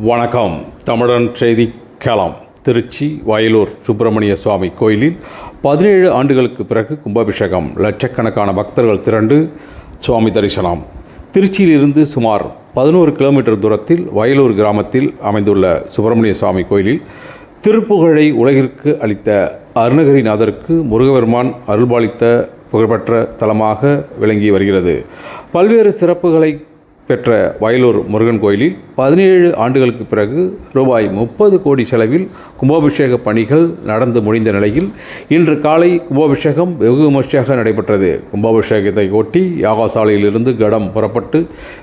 வணக்கம். தமிழன் செய்தி களம். திருச்சி வயலூர் சுப்பிரமணிய சுவாமி கோயிலில் பதினேழு ஆண்டுகளுக்கு பிறகு கும்பாபிஷேகம். லட்சக்கணக்கான பக்தர்கள் திரண்டு சுவாமி தரிசனம். திருச்சியிலிருந்து சுமார் பதினோரு கிலோமீட்டர் தூரத்தில் வயலூர் கிராமத்தில் அமைந்துள்ள சுப்பிரமணிய சுவாமி கோயிலில் திருப்புகழை உலகிற்கு அளித்த அருணகிரிநாதருக்கு முருகபெருமான் அருள்பாலித்த புகழ்பெற்ற தலமாக விளங்கி வருகிறது. பல்வேறு சிறப்புகளை பெற்ற வயலூர் முருகன் கோயிலில் பதினேழு ஆண்டுகளுக்கு பிறகு ரூபாய் முப்பது கோடி செலவில் கும்பாபிஷேக பணிகள் நடந்து முடிந்த நிலையில் இன்று காலை கும்பாபிஷேகம் வெகு விமர்சையாக நடைபெற்றது. கும்பாபிஷேகத்தை ஒட்டி யாகசாலையிலிருந்து கடம் புறப்பட்டு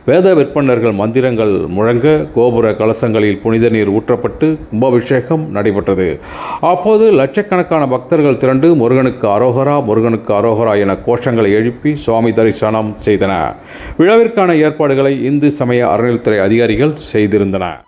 வேத விற்பனர்கள் மந்திரங்கள் முழங்க கோபுர கலசங்களில் புனித நீர் ஊற்றப்பட்டு கும்பாபிஷேகம் நடைபெற்றது. அப்போது லட்சக்கணக்கான பக்தர்கள் திரண்டு முருகனுக்கு அரோகரா முருகனுக்கு அரோகரா என கோஷங்களை எழுப்பி சுவாமி தரிசனம் செய்தனர். விழாவிற்கான ஏற்பாடுகளை இந்து சமய அறநிலைத்துறை அதிகாரிகள் செய்திருந்தனர்.